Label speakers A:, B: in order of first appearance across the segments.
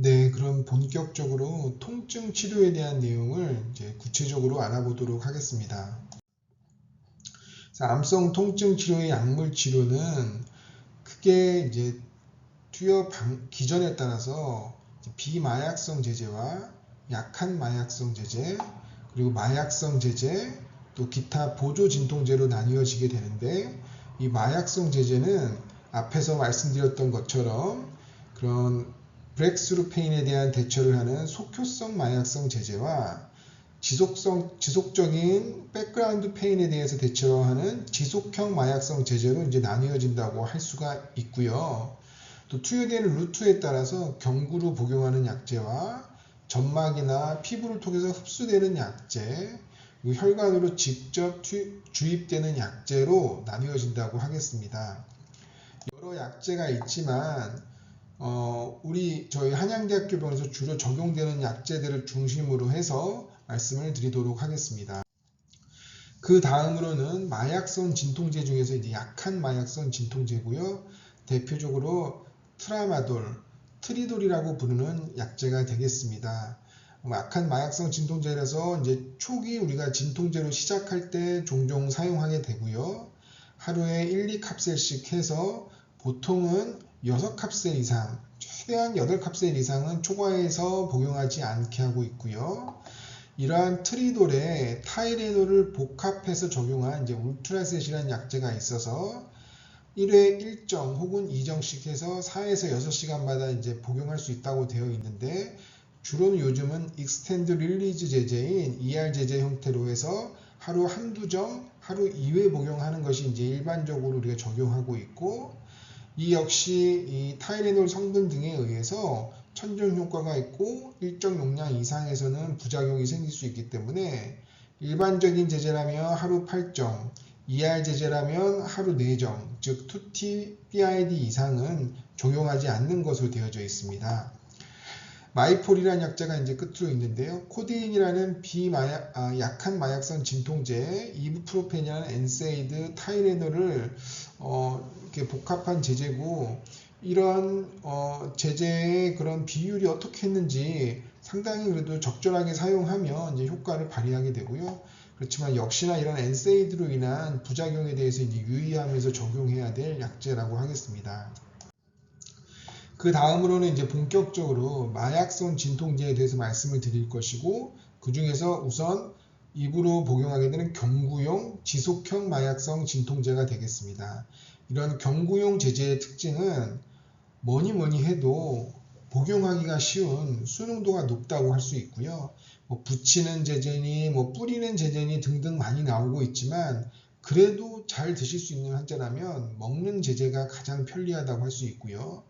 A: 네, 그럼 본격적으로 통증 치료에 대한 내용을 이제 구체적으로 알아보도록 하겠습니다. 자, 암성 통증 치료의 약물 치료는 크게 이제 투여 방- 기전에 따라서 비마약성 제제와 약한 마약성 제제, 그리고 마약성 제제, 또 기타 보조 진통제로 나뉘어지게 되는데 이 마약성 제제는 앞에서 말씀드렸던 것처럼 그런 브렉스루 페인에 대한 대처를 하는 속효성 마약성 제제와 지속성 지속적인 백그라운드 페인에 대해서 대처하는 지속형 마약성 제제로 이제 나뉘어진다고 할 수가 있고요. 또 투여되는 루트에 따라서 경구로 복용하는 약제와 점막이나 피부를 통해서 흡수되는 약제, 혈관으로 직접 투- 주입되는 약제로 나뉘어진다고 하겠습니다. 여러 약제가 있지만 어, 우리 저희 한양대학교 병원에서 주로 적용되는 약제들을 중심으로 해서 말씀을 드리도록 하겠습니다. 그 다음으로는 마약성 진통제 중에서 이제 약한 마약성 진통제고요. 대표적으로 트라마돌, 트리돌이라고 부르는 약제가 되겠습니다. 약한 마약성 진통제라서 이제 초기 우리가 진통제로 시작할 때 종종 사용하게 되고요. 하루에 1, 2캅셀씩 해서 보통은 6캅셀 이상, 최대한 8캅셀 이상은 초과해서 복용하지 않게 하고 있고요. 이러한 트리돌에 타이레놀을 복합해서 적용한 이제 울트라셋이라는 약제가 있어서 1회 1정 혹은 2정씩 해서 4에서 6시간마다 이제 복용할 수 있다고 되어 있는데 주로는 요즘은 익스텐드 릴리즈 제제인 ER 제제 형태로 해서 하루 한두 정, 하루 2회 복용하는 것이 이제 일반적으로 우리가 적용하고 있고 이 역시 이 타이레놀 성분 등에 의해서 천정 효과가 있고 일정 용량 이상에서는 부작용이 생길 수 있기 때문에 일반적인 제제라면 하루 8정, ER 제제라면 하루 4정, 즉 2T BID 이상은 적용하지 않는 것으로 되어져 있습니다. 마이폴이라는 약자가 이제 끝으로 있는데요. 코데인이라는 비마약, 아, 약한 마약성 진통제, 이브프로펜이라는 엔세이드, 타이레놀을 어, 복합한 제제고 이런 어, 제제의 그런 비율이 어떻게 했는지 상당히 그래도 적절하게 사용하면 이제 효과를 발휘하게 되고요. 그렇지만 역시나 이런 엔세이드로 인한 부작용에 대해서 이제 유의하면서 적용해야 될 약제라고 하겠습니다. 그 다음으로는 이제 본격적으로 마약성 진통제에 대해서 말씀을 드릴 것이고 그 중에서 우선 입으로 복용하게 되는 경구용 지속형 마약성 진통제가 되겠습니다. 이런 경구용 제제의 특징은 뭐니 뭐니 해도 복용하기가 쉬운 수능도가 높다고 할 수 있고요. 뭐 붙이는 제제니 뭐 뿌리는 제제니 등등 많이 나오고 있지만 그래도 잘 드실 수 있는 환자라면 먹는 제제가 가장 편리하다고 할 수 있고요.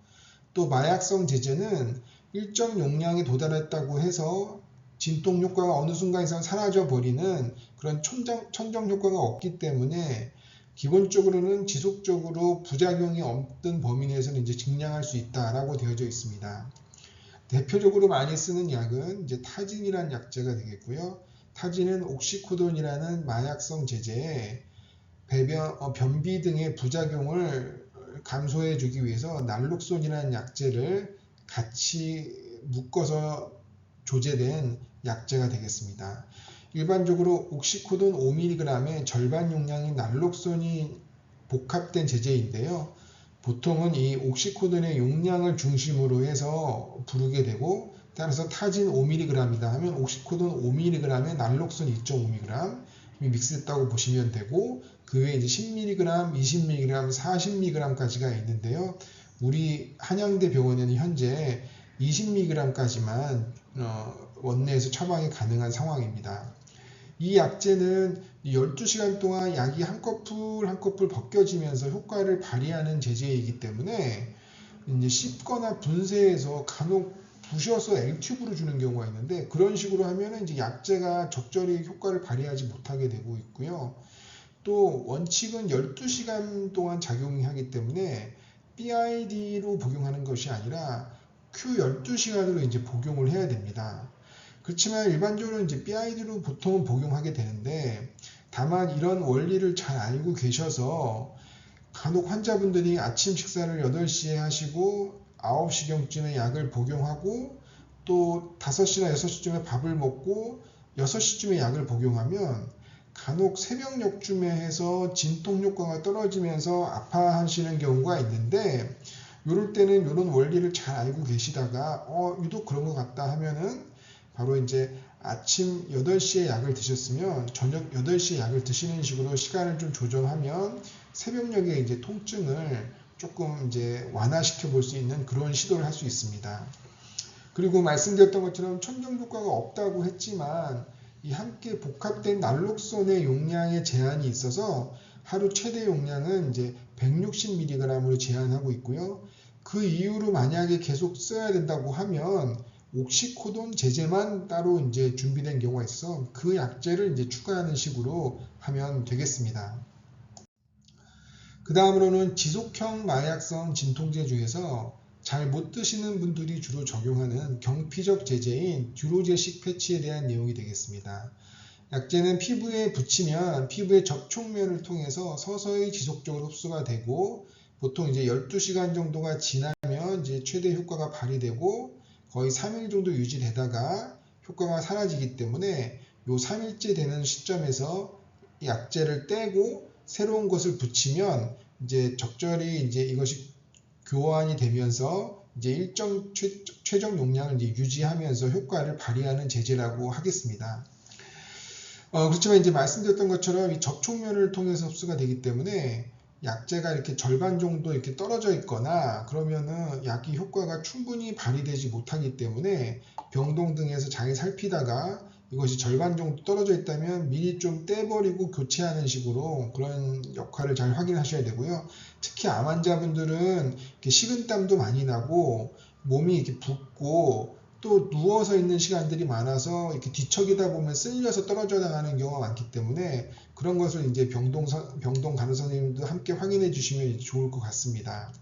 A: 또 마약성 제제는 일정 용량에 도달했다고 해서 진통 효과가 어느 순간에서 사라져 버리는 그런 천정, 천정 효과가 없기 때문에 기본적으로는 지속적으로 부작용이 없던 범위 내에서는 이제 증량할 수 있다라고 되어져 있습니다. 대표적으로 많이 쓰는 약은 이제 타진이라는 약제가 되겠고요. 타진은 옥시코돈이라는 마약성 제제에 배변, 어, 변비 등의 부작용을 감소해 주기 위해서 날록손이라는 약제를 같이 묶어서 조제된 약제가 되겠습니다. 일반적으로 옥시코돈 5mg의 절반 용량인 날록손이 복합된 제제인데요. 보통은 이 옥시코돈의 용량을 중심으로 해서 부르게 되고 따라서 타진 5mg이다 하면 옥시코돈 5mg에 날록손 2.5mg 이 믹스됐다고 보시면 되고 그 외에 이제 10mg, 20mg, 40mg까지가 있는데요. 우리 한양대 병원에는 현재 20mg까지만 어, 원내에서 처방이 가능한 상황입니다. 이 약제는 12시간 동안 약이 한 커플 한 커플 벗겨지면서 효과를 발휘하는 제제이기 때문에 이제 씹거나 분쇄해서 간혹 부셔서 L튜브로 주는 경우가 있는데 그런 식으로 하면은 이제 약제가 적절히 효과를 발휘하지 못하게 되고 있고요. 또 원칙은 12시간 동안 작용이 하기 때문에 BID로 복용하는 것이 아니라 Q12시간으로 이제 복용을 해야 됩니다. 그렇지만 일반적으로 이제 BID로 보통은 복용하게 되는데 다만 이런 원리를 잘 알고 계셔서 간혹 환자분들이 아침 식사를 8시에 하시고 9시경쯤에 약을 복용하고 또 5시나 6시쯤에 밥을 먹고 6시쯤에 약을 복용하면 간혹 새벽녘쯤에 해서 진통 효과가 떨어지면서 아파하시는 경우가 있는데 이럴 때는 이런 원리를 잘 알고 계시다가 어 유독 그런 것 같다 하면은 바로 이제 아침 8시에 약을 드셨으면 저녁 8시에 약을 드시는 식으로 시간을 좀 조정하면 새벽녘에 이제 통증을 조금 이제 완화시켜 볼 수 있는 그런 시도를 할 수 있습니다. 그리고 말씀드렸던 것처럼 천정 효과가 없다고 했지만 이 함께 복합된 날록선의 용량의 제한이 있어서 하루 최대 용량은 이제 160mg으로 제한하고 있고요. 그 이후로 만약에 계속 써야 된다고 하면 옥시코돈 제제만 따로 이제 준비된 경우가 있어 그 약제를 이제 추가하는 식으로 하면 되겠습니다. 그 다음으로는 지속형 마약성 진통제 중에서 잘 못 드시는 분들이 주로 적용하는 경피적 제제인 듀로제식 패치에 대한 내용이 되겠습니다. 약제는 피부에 붙이면 피부의 접촉면을 통해서 서서히 지속적으로 흡수가 되고 보통 이제 12시간 정도가 지나면 이제 최대 효과가 발휘되고 거의 3일 정도 유지되다가 효과가 사라지기 때문에 요 3일째 되는 시점에서 약제를 떼고 새로운 것을 붙이면 이제 적절히 이제 이것이 교환이 되면서 이제 일정 최, 최종 용량을 이제 유지하면서 효과를 발휘하는 제제라고 하겠습니다. 어, 그렇지만 이제 말씀드렸던 것처럼 이 접촉면을 통해서 흡수가 되기 때문에 약제가 이렇게 절반 정도 이렇게 떨어져 있거나 그러면은 약이 효과가 충분히 발휘되지 못하기 때문에 병동 등에서 잘 살피다가 이것이 절반 정도 떨어져 있다면 미리 좀 떼버리고 교체하는 식으로 그런 역할을 잘 확인하셔야 되고요. 특히 암 환자분들은 식은땀도 많이 나고 몸이 이렇게 붓고 또 누워서 있는 시간들이 많아서 이렇게 뒤척이다 보면 쓸려서 떨어져 나가는 경우가 많기 때문에 그런 것을 이제 병동, 병동 간호사 선생님도 함께 확인해 주시면 좋을 것 같습니다.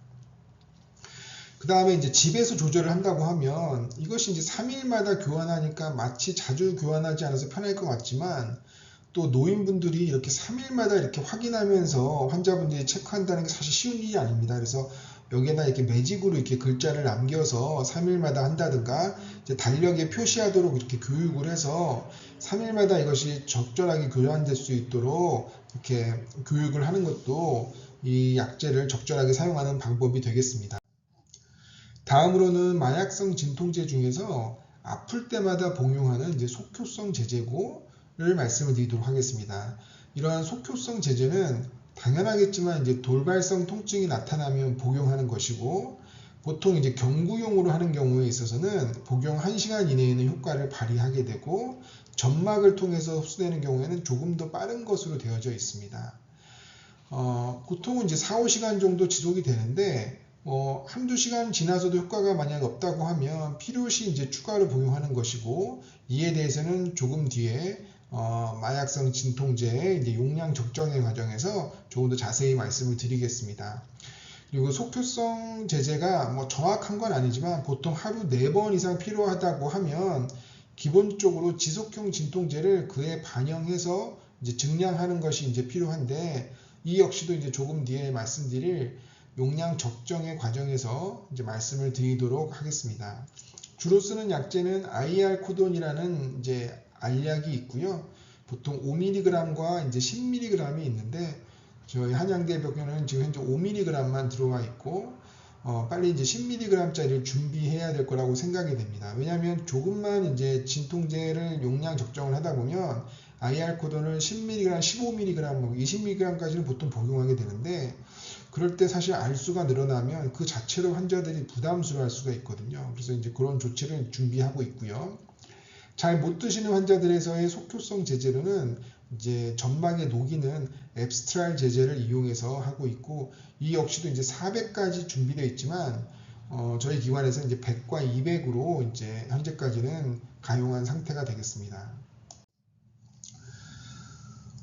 A: 그 다음에 이제 집에서 조절을 한다고 하면 이것이 이제 3일마다 교환하니까 마치 자주 교환하지 않아서 편할 것 같지만 또 노인분들이 이렇게 3일마다 이렇게 확인하면서 환자분들이 체크한다는 게 사실 쉬운 일이 아닙니다. 그래서 여기에다 이렇게 매직으로 이렇게 글자를 남겨서 3일마다 한다든가 이제 달력에 표시하도록 이렇게 교육을 해서 3일마다 이것이 적절하게 교환될 수 있도록 이렇게 교육을 하는 것도 이 약제를 적절하게 사용하는 방법이 되겠습니다. 다음으로는 마약성 진통제 중에서 아플 때마다 복용하는 이제 속효성 제제고를 말씀을 드리도록 하겠습니다. 이러한 속효성 제제는 당연하겠지만 이제 돌발성 통증이 나타나면 복용하는 것이고 보통 이제 경구용으로 하는 경우에 있어서는 복용 1시간 이내에는 효과를 발휘하게 되고 점막을 통해서 흡수되는 경우에는 조금 더 빠른 것으로 되어져 있습니다. 어, 보통은 이제 4, 5시간 정도 지속이 되는데 어, 한두 시간 지나서도 효과가 만약 없다고 하면 필요시 이제 추가로 복용하는 것이고 이에 대해서는 조금 뒤에 어, 마약성 진통제의 이제 용량 적정의 과정에서 조금 더 자세히 말씀을 드리겠습니다. 그리고 속효성 제제가 뭐 정확한 건 아니지만 보통 하루 4번 이상 필요하다고 하면 기본적으로 지속형 진통제를 그에 반영해서 이제 증량하는 것이 이제 필요한데 이 역시도 이제 조금 뒤에 말씀드릴 용량 적정의 과정에서 이제 말씀을 드리도록 하겠습니다. 주로 쓰는 약제는 IR 코돈이라는 이제 알약이 있고요. 보통 5mg과 이제 10mg이 있는데 저희 한양대 병원은 지금 현재 5mg만 들어와 있고 어, 빨리 이제 10mg짜리를 준비해야 될 거라고 생각이 됩니다. 왜냐하면 조금만 이제 진통제를 용량 적정을 하다 보면 IR 코돈을 10mg, 15mg, 20mg까지는 보통 복용하게 되는데 그럴 때 사실 알수가 늘어나면 그 자체로 환자들이 부담스러워할 수가 있거든요. 그래서 이제 그런 조치를 준비하고 있고요. 잘 못 드시는 환자들에서의 속효성 제제로는 이제 점막에 녹이는 앱스트랄 제제를 이용해서 하고 있고 이 역시도 이제 400까지 준비되어 있지만 어, 저희 기관에서 이제 100과 200으로 이제 현재까지는 가용한 상태가 되겠습니다.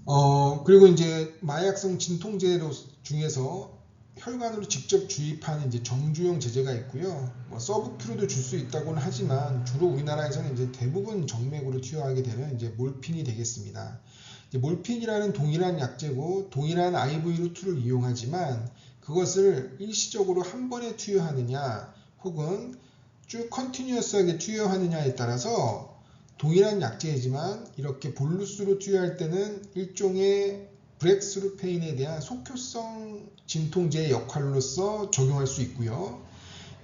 A: 어, 그리고 이제 마약성 진통제 중에서 혈관으로 직접 주입하는 이제 정주용 제제가 있고요. 뭐 서브큐로도 줄 수 있다고는 하지만 주로 우리나라에서는 이제 대부분 정맥으로 투여하게 되는 이제 몰핀이 되겠습니다. 이제 몰핀이라는 동일한 약제고 동일한 IV 루트를 이용하지만 그것을 일시적으로 한 번에 투여하느냐 혹은 쭉 컨티뉴어스하게 투여하느냐에 따라서 동일한 약제이지만 이렇게 볼루스로 투여할 때는 일종의 브렉스루 페인에 대한 속효성 진통제의 역할로서 적용할 수 있고요.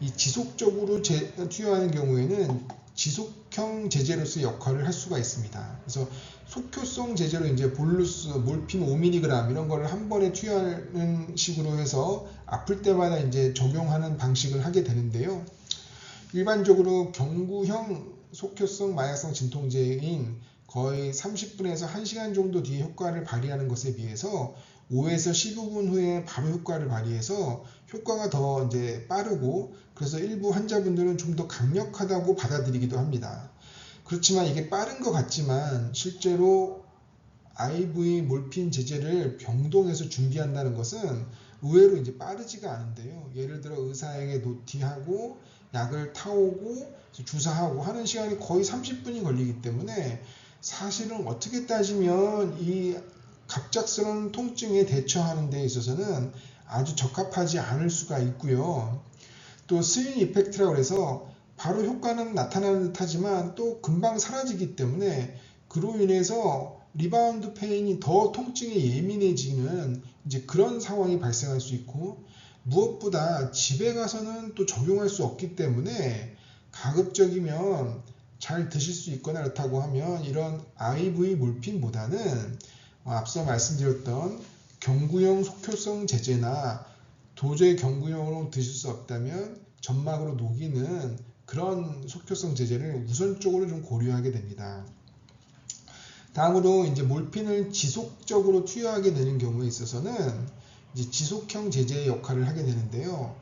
A: 이 지속적으로 제- 투여하는 경우에는 지속형 제제로서의 역할을 할 수가 있습니다. 그래서 속효성 제제로 이제 볼루스, 몰핀 5mg 이런 거를 한 번에 투여하는 식으로 해서 아플 때마다 이제 적용하는 방식을 하게 되는데요. 일반적으로 경구형 속효성 마약성 진통제인 거의 30분에서 1시간 정도 뒤에 효과를 발휘하는 것에 비해서 5에서 15분 후에 바로 효과를 발휘해서 효과가 더 이제 빠르고 그래서 일부 환자분들은 좀 더 강력하다고 받아들이기도 합니다. 그렇지만 이게 빠른 것 같지만 실제로 IV 몰핀 제제를 병동에서 준비한다는 것은 의외로 이제 빠르지가 않은데요. 예를 들어 의사에게 노티하고 약을 타오고 주사하고 하는 시간이 거의 30분이 걸리기 때문에 사실은 어떻게 따지면 이 갑작스러운 통증에 대처하는 데 있어서는 아주 적합하지 않을 수가 있고요. 또 스윙 이펙트라고 해서 바로 효과는 나타나는 듯 하지만 또 금방 사라지기 때문에 그로 인해서 리바운드 페인이 더 통증에 예민해지는 이제 그런 상황이 발생할 수 있고 무엇보다 집에 가서는 또 적용할 수 없기 때문에 가급적이면 잘 드실 수 있거나 그렇다고 하면 이런 IV 몰핀보다는 어, 앞서 말씀드렸던 경구용 속효성 제제나 도저히 경구용으로 드실 수 없다면 점막으로 녹이는 그런 속효성 제제를 우선적으로 좀 고려하게 됩니다. 다음으로 이제 몰핀을 지속적으로 투여하게 되는 경우에 있어서는 지속형 제제의 역할을 하게 되는데요.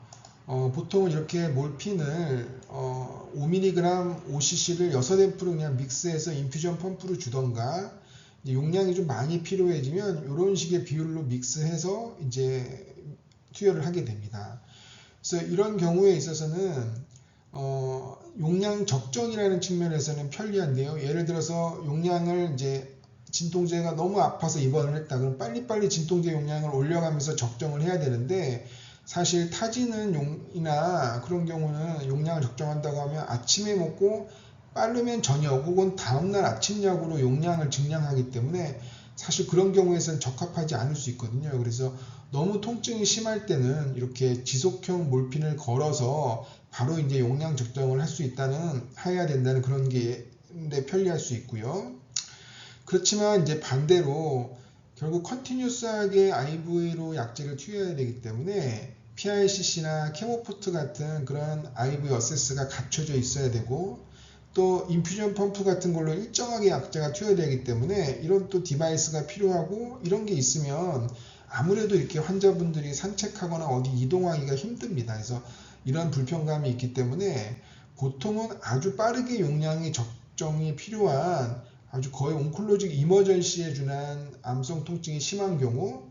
A: 어, 보통은 이렇게 몰핀을 어, 5mg 5cc를 6앰프로 그냥 믹스해서 인퓨전 펌프로 주던가 용량이 좀 많이 필요해지면 이런 식의 비율로 믹스해서 이제 투여를 하게 됩니다. 그래서 이런 경우에 있어서는 어, 용량 적정이라는 측면에서는 편리한데요. 예를 들어서 용량을 이제 진통제가 너무 아파서 입원을 했다. 그럼 빨리빨리 진통제 용량을 올려가면서 적정을 해야 되는데 사실 타지는 용이나 그런 경우는 용량을 적정한다고 하면 아침에 먹고 빠르면 저녁 혹은 다음날 아침 약으로 용량을 증량하기 때문에 사실 그런 경우에서는 적합하지 않을 수 있거든요. 그래서 너무 통증이 심할 때는 이렇게 지속형 몰핀을 걸어서 바로 이제 용량 적정을 할 수 있다는 해야 된다는 그런 게 편리할 수 있고요. 그렇지만 이제 반대로 결국 컨티뉴스하게 IV로 약제를 투여해야 되기 때문에 PICC나 케모포트 같은 그런 IV 어세스가 갖춰져 있어야 되고 또 인퓨전 펌프 같은 걸로 일정하게 약제가 투여되기 때문에 이런 또 디바이스가 필요하고 이런 게 있으면 아무래도 이렇게 환자분들이 산책하거나 어디 이동하기가 힘듭니다. 그래서 이런 불편감이 있기 때문에 보통은 아주 빠르게 용량이 적정이 필요한 아주 거의 온클로직 이머전시에 준한 암성 통증이 심한 경우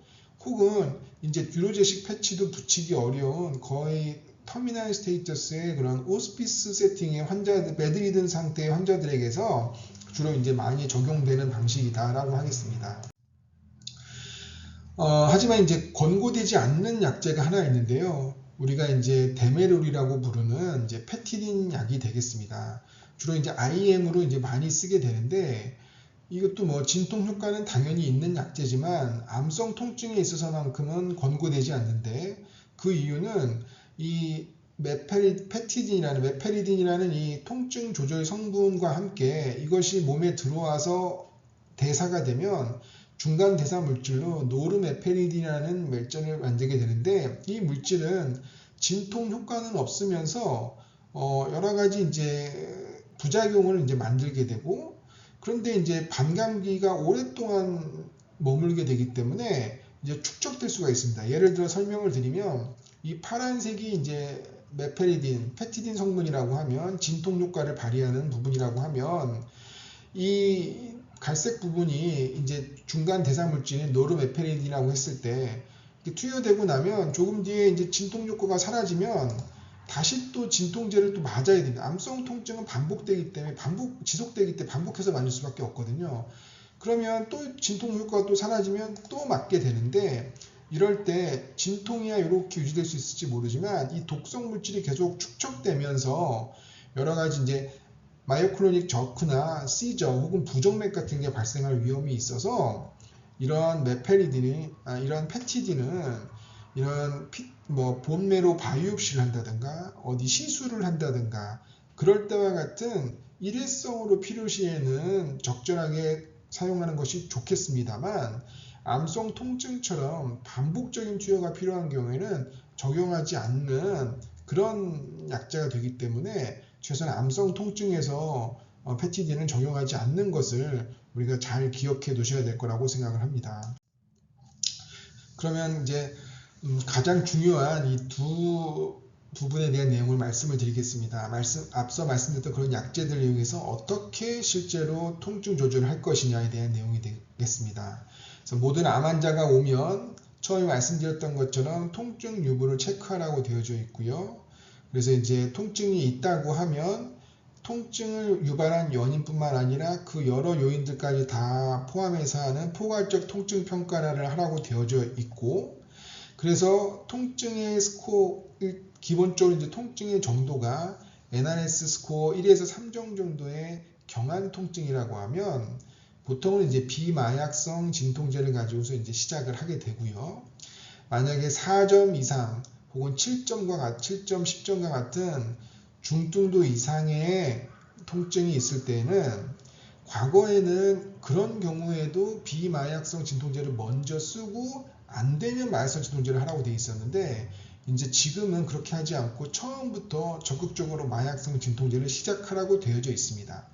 A: 혹은 이제 듀로제식 패치도 붙이기 어려운 거의 터미널 스테이터스의 그런 오스피스 세팅의 환자들, 베드리든 상태의 환자들에게서 주로 이제 많이 적용되는 방식이다라고 하겠습니다. 어, 하지만 이제 권고되지 않는 약제가 하나 있는데요. 우리가 이제 데메롤이라고 부르는 이제 페티딘 약이 되겠습니다. 주로 이제 IM으로 이제 많이 쓰게 되는데 이것도 뭐 진통 효과는 당연히 있는 약제지만 암성 통증에 있어서만큼은 권고되지 않는데 그 이유는 이 메페리, 페티딘이라는 메페리딘이라는 이 통증 조절 성분과 함께 이것이 몸에 들어와서 대사가 되면 중간 대사 물질로 노르메페리딘이라는 멜전을 만들게 되는데 이 물질은 진통 효과는 없으면서 어 여러 가지 이제 부작용을 이제 만들게 되고 그런데 이제 반감기가 오랫동안 머물게 되기 때문에 이제 축적될 수가 있습니다. 예를 들어 설명을 드리면 이 파란색이 이제 메페리딘, 페티딘 성분이라고 하면 진통 효과를 발휘하는 부분이라고 하면 이 갈색 부분이 이제 중간 대사 물질인 노르메페리딘이라고 했을 때 투여되고 나면 조금 뒤에 이제 진통 효과가 사라지면 다시 또 진통제를 또 맞아야 됩니다. 암성 통증은 반복되기 때문에 반복 지속되기 때문에 반복해서 맞을 수밖에 없거든요. 그러면 또 진통 효과가 또 사라지면 또 맞게 되는데 이럴 때 진통이야 이렇게 유지될 수 있을지 모르지만 이 독성 물질이 계속 축적되면서 여러 가지 이제 마이오클로닉 저크나 시저 혹은 부정맥 같은 게 발생할 위험이 있어서 이러한 메페리딘이 아, 이러한 페티딘은 이런 피, 뭐 본매로 바이옵시를 한다든가 어디 시술을 한다든가 그럴 때와 같은 일회성으로 필요시에는 적절하게 사용하는 것이 좋겠습니다만 암성 통증처럼 반복적인 투여가 필요한 경우에는 적용하지 않는 그런 약자가 되기 때문에 최소한 암성 통증에서 어, 페티딘은 적용하지 않는 것을 우리가 잘 기억해 두셔야 될 거라고 생각을 합니다. 그러면 이제 음, 가장 중요한 이 두 부분에 대한 내용을 말씀을 드리겠습니다. 말씀, 앞서 말씀드렸던 그런 약제들을 이용해서 어떻게 실제로 통증 조절을 할 것이냐에 대한 내용이 되겠습니다. 그래서 모든 암 환자가 오면 처음에 말씀드렸던 것처럼 통증 유무를 체크하라고 되어져 있고요. 그래서 이제 통증이 있다고 하면 통증을 유발한 연인뿐만 아니라 그 여러 요인들까지 다 포함해서 하는 포괄적 통증 평가를 하라고 되어져 있고 그래서 통증의 스코어 기본적으로 이제 통증의 정도가 NRS 스코어 1에서 3 정도의 경한 통증이라고 하면 보통은 이제 비마약성 진통제를 가지고서 이제 시작을 하게 되고요. 만약에 4점 이상 혹은 7점과 같, 7점, 10점과 같은 중등도 이상의 통증이 있을 때는 과거에는 그런 경우에도 비마약성 진통제를 먼저 쓰고 안 되면 마약성 진통제를 하라고 돼 있었는데 이제 지금은 그렇게 하지 않고 처음부터 적극적으로 마약성 진통제를 시작하라고 되어져 있습니다.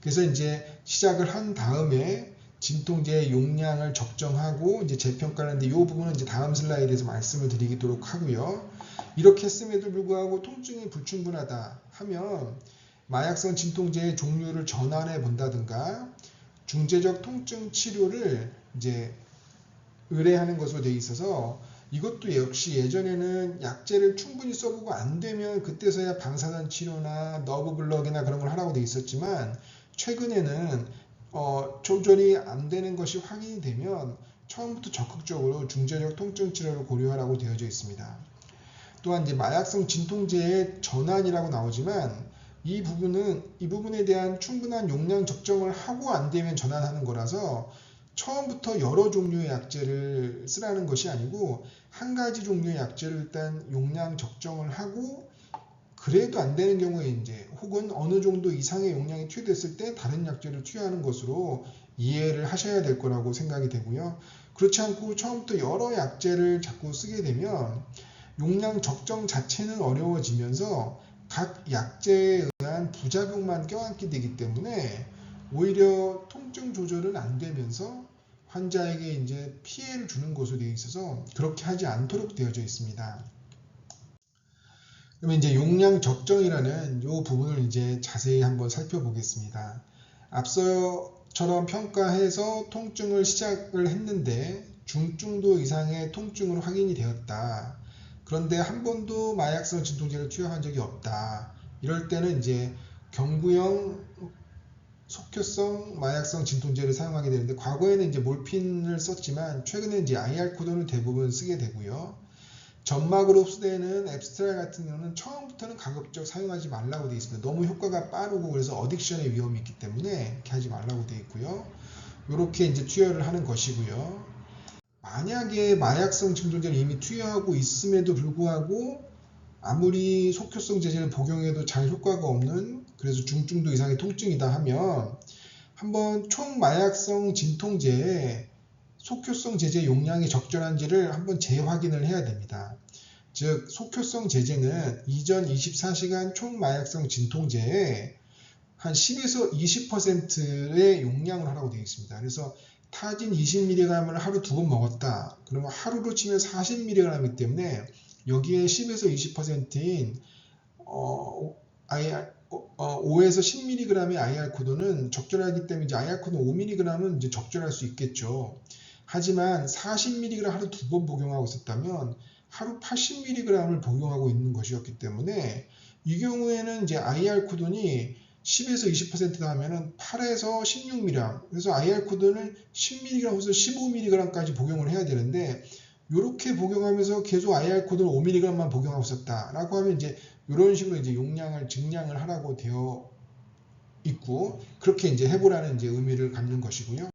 A: 그래서 이제 시작을 한 다음에 진통제의 용량을 적정하고 이제 재평가를 하는데 이 부분은 이제 다음 슬라이드에서 말씀을 드리도록 하고요. 이렇게 했음에도 불구하고 통증이 불충분하다 하면 마약성 진통제의 종류를 전환해 본다든가 중재적 통증 치료를 이제 의뢰하는 것으로 되어 있어서 이것도 역시 예전에는 약제를 충분히 써보고 안 되면 그때서야 방사선 치료나 너브 블럭이나 그런 걸 하라고 되어 있었지만 최근에는 어, 조절이 안 되는 것이 확인이 되면 처음부터 적극적으로 중재적 통증 치료를 고려하라고 되어져 있습니다. 또한 이제 마약성 진통제의 전환이라고 나오지만 이 부분은 이 부분에 대한 충분한 용량 적정을 하고 안 되면 전환하는 거라서 처음부터 여러 종류의 약제를 쓰라는 것이 아니고 한 가지 종류의 약제를 일단 용량 적정을 하고 그래도 안 되는 경우에 이제 혹은 어느 정도 이상의 용량이 투여됐을 때 다른 약제를 투여하는 것으로 이해를 하셔야 될 거라고 생각이 되고요. 그렇지 않고 처음부터 여러 약제를 자꾸 쓰게 되면 용량 적정 자체는 어려워지면서 각 약제에 의한 부작용만 껴안게 되기 때문에 오히려 통증 조절은 안 되면서 환자에게 이제 피해를 주는 것으로 되어 있어서 그렇게 하지 않도록 되어져 있습니다. 그러면 이제 용량 적정이라는 이 부분을 이제 자세히 한번 살펴보겠습니다. 앞서처럼 평가해서 통증을 시작을 했는데 중증도 이상의 통증으로 확인이 되었다. 그런데 한 번도 마약성 진통제를 투여한 적이 없다. 이럴 때는 이제 경구형 속효성 마약성 진통제를 사용하게 되는데 과거에는 이제 몰핀을 썼지만 최근에 이제 IR 코드를 대부분 쓰게 되고요. 점막으로 흡수되는 앱스트라 같은 경우는 처음부터는 가급적 사용하지 말라고 되어 있습니다. 너무 효과가 빠르고 그래서 어딕션의 위험이 있기 때문에 이렇게 하지 말라고 되어 있고요. 이렇게 이제 투여를 하는 것이고요. 만약에 마약성 진통제를 이미 투여하고 있음에도 불구하고 아무리 속효성 제제를 복용해도 잘 효과가 없는 그래서 중증도 이상의 통증이다 하면 한번 총마약성 진통제에 속효성 제제 용량이 적절한지를 한번 재확인을 해야 됩니다. 즉 속효성 제제는 이전 24시간 총마약성 진통제에 한 10에서 20%의 용량을 하라고 되어 있습니다. 그래서 타진 20mg을 하루 두 번 먹었다. 그러면 하루로 치면 40mg이기 때문에 여기에 10에서 20%인 어, 5에서 10mg의 IR 코드는 적절하기 때문에 이제 IR 코드 5mg은 이제 적절할 수 있겠죠. 하지만 40mg 하루 두 번 복용하고 있었다면 하루 80mg을 복용하고 있는 것이었기 때문에 이 경우에는 이제 IR 코드니 10에서 20%다 하면은 8에서 16mg. 그래서 IR 코드는 10mg에서 15mg까지 복용을 해야 되는데 이렇게 복용하면서 계속 IR 코드를 5mg만 복용하고 있었다라고 하면 이제 이런 식으로 이제 용량을 증량을 하라고 되어 있고 그렇게 이제 해보라는 이제 의미를 갖는 것이고요.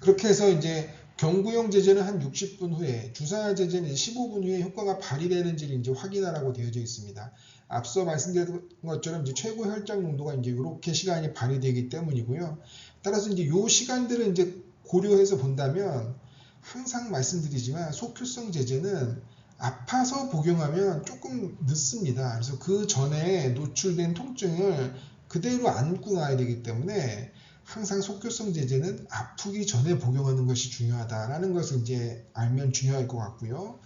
A: 그렇게 해서 이제 경구용 제제는 한 60분 후에, 주사 제제는 15분 후에 효과가 발휘되는지를 이제 확인하라고 되어져 있습니다. 앞서 말씀드린 것처럼 이제 최고 혈장 농도가 이제 이렇게 시간이 발휘되기 때문이고요. 따라서 이제 요 시간들을 이제 고려해서 본다면 항상 말씀드리지만 속효성 제제는 아파서 복용하면 조금 늦습니다. 그래서 그 전에 노출된 통증을 그대로 안고 가야 되기 때문에 항상 속효성 제제는 아프기 전에 복용하는 것이 중요하다라는 것을 이제 알면 중요할 것 같고요.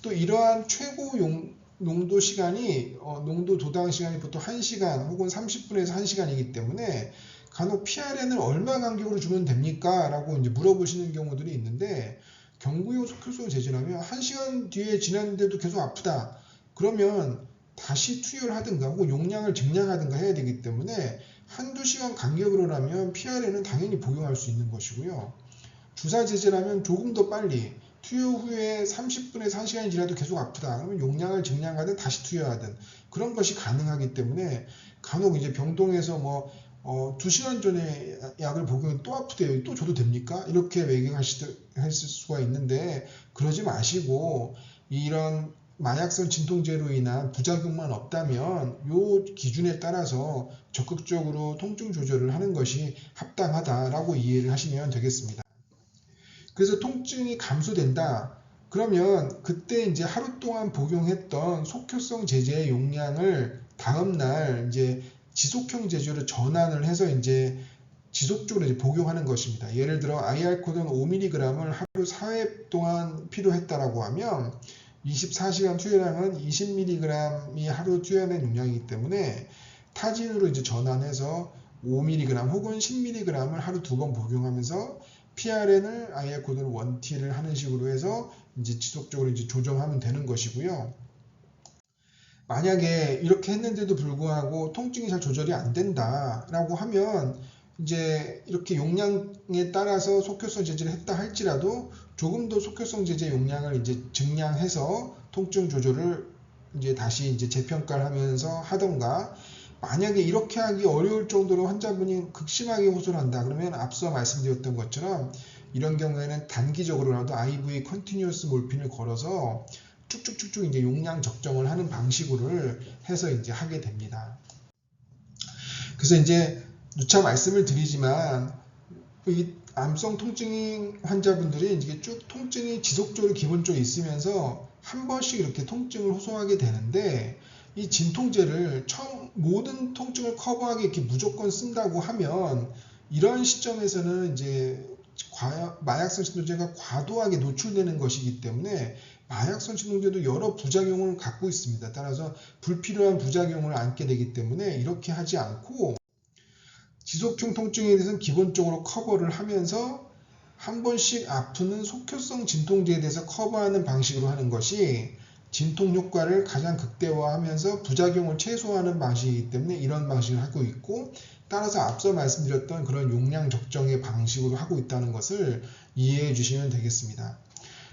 A: 또 이러한 최고 용, 농도 시간이 어, 농도 도당 시간이 보통 1시간 혹은 30분에서 1시간이기 때문에 간혹 PRN을 얼마 간격으로 주면 됩니까? 라고 이제 물어보시는 경우들이 있는데 경구용 속효성 제제라면 1시간 뒤에 지났는데도 계속 아프다. 그러면 다시 투여를 하든가 혹은 용량을 증량하든가 해야 되기 때문에 한두 시간 간격으로라면 PRN은 당연히 복용할 수 있는 것이고요. 주사 제제라면 조금 더 빨리 투여 후에 30분에서 1시간이 지나도 계속 아프다. 그러면 용량을 증량하든 다시 투여하든 그런 것이 가능하기 때문에 간혹 이제 병동에서 뭐 어, 2시간 전에 약을 복용해 또 아프대요. 또 줘도 됩니까? 이렇게 외경하실 수가 있는데 그러지 마시고 이런 마약성 진통제로 인한 부작용만 없다면 요 기준에 따라서 적극적으로 통증 조절을 하는 것이 합당하다라고 이해를 하시면 되겠습니다. 그래서 통증이 감소된다. 그러면 그때 이제 하루 동안 복용했던 속효성 제제의 용량을 다음 날 이제 지속형 제조로 전환을 해서 이제 지속적으로 이제 복용하는 것입니다. 예를 들어 IR 코드는 5mg을 하루 4회 동안 필요했다라고 하면 24시간 투여량은 20mg이 하루 투여된 용량이기 때문에 타진으로 이제 전환해서 5mg 혹은 10mg을 하루 두 번 복용하면서 PRN을 IR 코드를 원티를 하는 식으로 해서 이제 지속적으로 이제 조정하면 되는 것이고요. 만약에 이렇게 했는데도 불구하고 통증이 잘 조절이 안 된다라고 하면 이제 이렇게 용량에 따라서 속효성 제제를 했다 할지라도 조금 더 속효성 제제 용량을 이제 증량해서 통증 조절을 이제 다시 이제 재평가를 하면서 하던가 만약에 이렇게 하기 어려울 정도로 환자분이 극심하게 호소를 한다 그러면 앞서 말씀드렸던 것처럼 이런 경우에는 단기적으로라도 IV 컨티뉴어스 몰핀을 걸어서 쭉쭉쭉쭉 이제 용량 적정을 하는 방식으로 해서 이제 하게 됩니다. 그래서 이제 누차 말씀을 드리지만 이 암성 통증 환자분들이 이제 쭉 통증이 지속적으로 기본적으로 있으면서 한 번씩 이렇게 통증을 호소하게 되는데 이 진통제를 처음 모든 통증을 커버하기 이렇게 무조건 쓴다고 하면 이런 시점에서는 이제 과, 마약성 진통제가 과도하게 노출되는 것이기 때문에 마약성 진통제도 여러 부작용을 갖고 있습니다. 따라서 불필요한 부작용을 안게 되기 때문에 이렇게 하지 않고 지속형 통증에 대해서는 기본적으로 커버를 하면서 한 번씩 아프는 속효성 진통제에 대해서 커버하는 방식으로 하는 것이 진통 효과를 가장 극대화하면서 부작용을 최소화하는 방식이기 때문에 이런 방식을 하고 있고 따라서 앞서 말씀드렸던 그런 용량 적정의 방식으로 하고 있다는 것을 이해해 주시면 되겠습니다.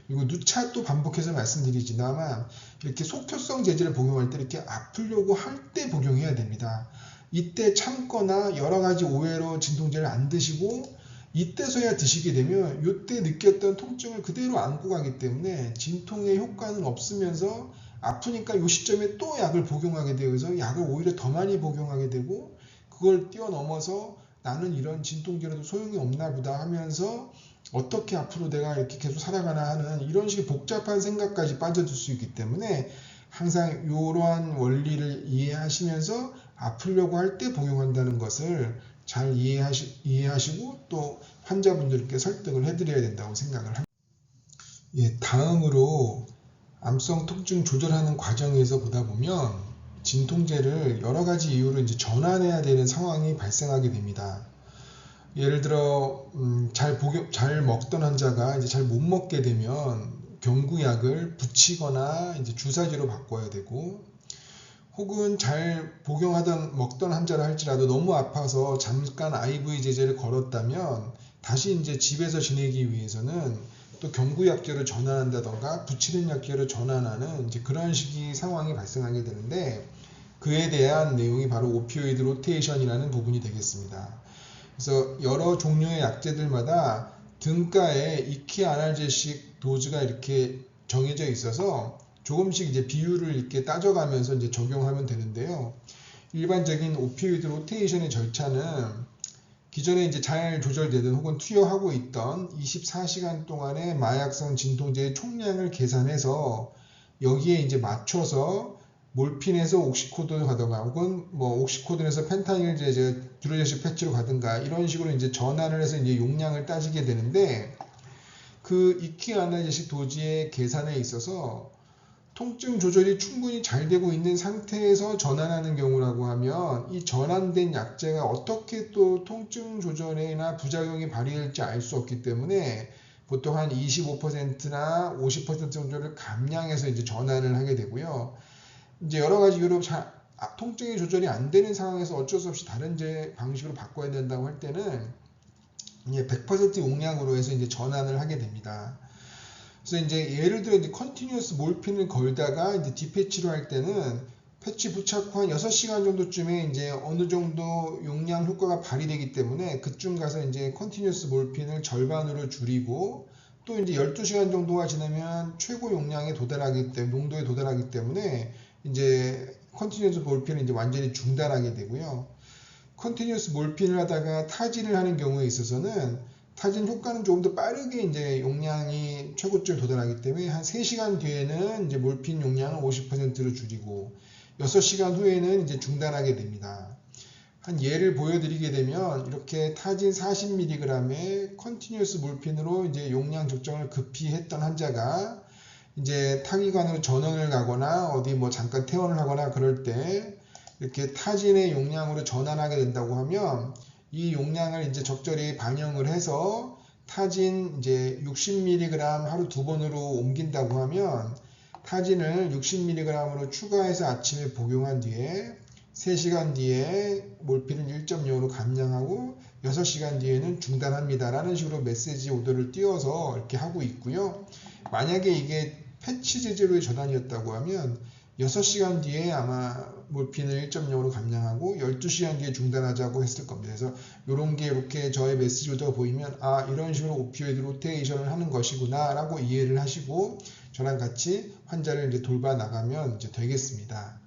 A: 그리고 누차 또 반복해서 말씀드리지만 이렇게 속효성 제제를 복용할 때 이렇게 아프려고 할 때 복용해야 됩니다. 이때 참거나 여러 가지 오해로 진통제를 안 드시고 이때서야 드시게 되면 이때 느꼈던 통증을 그대로 안고 가기 때문에 진통의 효과는 없으면서 아프니까 이 시점에 또 약을 복용하게 되어서 약을 오히려 더 많이 복용하게 되고 그걸 뛰어넘어서 나는 이런 진통제라도 소용이 없나 보다 하면서 어떻게 앞으로 내가 이렇게 계속 살아가나 하는 이런 식의 복잡한 생각까지 빠져들 수 있기 때문에 항상 이러한 원리를 이해하시면서 아프려고 할 때 복용한다는 것을 잘 이해하시, 이해하시고 또 환자분들께 설득을 해드려야 된다고 생각을 합니다. 예, 다음으로 암성 통증 조절하는 과정에서 보다 보면 진통제를 여러 가지 이유로 이제 전환해야 되는 상황이 발생하게 됩니다. 예를 들어 음, 잘 복용, 잘 먹던 환자가 이제 잘 못 먹게 되면 경구약을 붙이거나 이제 주사제로 바꿔야 되고 혹은 잘 복용하던 먹던 환자라 할지라도 너무 아파서 잠깐 IV 제제를 걸었다면 다시 이제 집에서 지내기 위해서는 또 경구약제로 전환한다던가 붙이는 약제로 전환하는 이제 그런 식의 상황이 발생하게 되는데 그에 대한 내용이 바로 오피오이드 로테이션이라는 부분이 되겠습니다. 그래서 여러 종류의 약제들마다 등가에 이키 아날제식 도즈가 이렇게 정해져 있어서 조금씩 이제 비율을 이렇게 따져가면서 이제 적용하면 되는데요. 일반적인 오피오이드 로테이션의 절차는 기존에 이제 잘 조절되던 혹은 투여하고 있던 24시간 동안의 마약성 진통제의 총량을 계산해서 여기에 이제 맞춰서 몰핀에서 옥시코드로 가든가 혹은 뭐 옥시코드에서 펜타닐 제제 드루제식 패치로 가든가 이런 식으로 이제 전환을 해서 이제 용량을 따지게 되는데 그 이키 아날제식 도지의 계산에 있어서 통증 조절이 충분히 잘 되고 있는 상태에서 전환하는 경우라고 하면 이 전환된 약제가 어떻게 또 통증 조절에나 부작용이 발휘될지 알 수 없기 때문에 보통 한 25%나 50% 정도를 감량해서 이제 전환을 하게 되고요. 이제 여러 가지 이유로 자, 아, 통증이 조절이 안 되는 상황에서 어쩔 수 없이 다른 제 방식으로 바꿔야 된다고 할 때는 이제 100% 용량으로 해서 이제 전환을 하게 됩니다. 그래서 이제 예를 들어 이제 컨티뉴어스 몰핀을 걸다가 이제 디패치로 할 때는 패치 부착 후 한 6시간 정도쯤에 이제 어느 정도 용량 효과가 발휘되기 때문에 그쯤 가서 이제 컨티뉴어스 몰핀을 절반으로 줄이고 또 이제 12시간 정도가 지나면 최고 용량에 도달하기 때문에 농도에 도달하기 때문에 이제 컨티뉴어스 몰핀을 이제 완전히 중단하게 되고요. 컨티뉴어스 몰핀을 하다가 타진을 하는 경우에 있어서는 타진 효과는 조금 더 빠르게 이제 용량이 최고점에 도달하기 때문에 한 3시간 뒤에는 이제 몰핀 용량을 50%로 줄이고 6시간 후에는 이제 중단하게 됩니다. 한 예를 보여드리게 되면 이렇게 타진 40mg의 컨티뉴어스 몰핀으로 이제 용량 적정을 급히 했던 환자가 이제 타기관으로 전원을 가거나 어디 뭐 잠깐 퇴원을 하거나 그럴 때 이렇게 타진의 용량으로 전환하게 된다고 하면 이 용량을 이제 적절히 반영을 해서 타진 이제 60mg 하루 두 번으로 옮긴다고 하면 타진을 60mg으로 추가해서 아침에 복용한 뒤에 3시간 뒤에 몰핀을 1.0으로 감량하고 6시간 뒤에는 중단합니다. 라는 식으로 메시지 오더를 띄워서 이렇게 하고 있고요. 만약에 이게 패치 제제로의 전환이었다고 하면 6시간 뒤에 아마 몰핀을 1.0으로 감량하고 12시간 뒤에 중단하자고 했을 겁니다. 그래서 이런 게 이렇게 저의 메시지 오더가 보이면 아 이런 식으로 오피오이드 로테이션을 하는 것이구나 라고 이해를 하시고 저랑 같이 환자를 이제 돌봐 나가면 이제 되겠습니다.